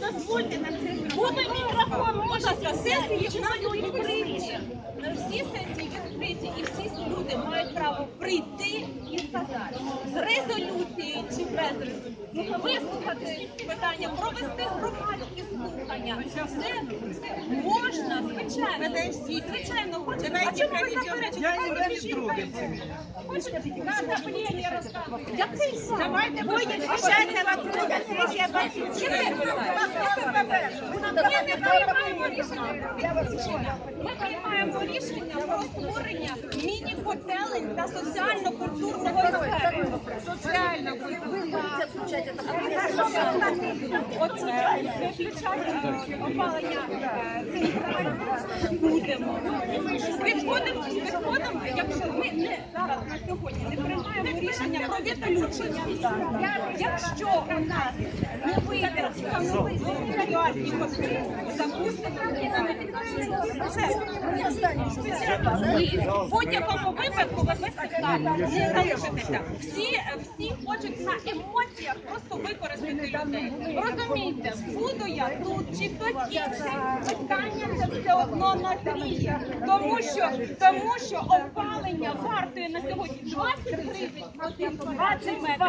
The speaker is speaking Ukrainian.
Дозвольте на це. Буде мікрофон, можна сесії мають прийти. Всі сесії відкриті і всі люди мають право прийти і сказати з резолюцією чи без резолюції, вислухати питання, провести громадські слухання. Це можна, звичайно. Звичайно, хочете. А чому ви заперечуєте? Хочете, на розказуйте. Давайте будем решать на Ми не приймаємо рішення про. Ми приймаємо рішення про створення міні-котелень та соціально-культурного сфери. Соціально виключати опалення е, будемо. Відходимо, якщо ми не зараз на сьогодні не приймаємо рішення про відключення. Якщо у нас не вийде встановити варіантні котли, і на В будь-якому випадку ви без не залишитеся. Всі, всі хочуть на емоціях просто використати людей. Розумієте, буду я тут чи хтось інший, питання це все одно назріє. Тому що, тому що опалення вартує на сьогодні 20 гривень, 20 метрів.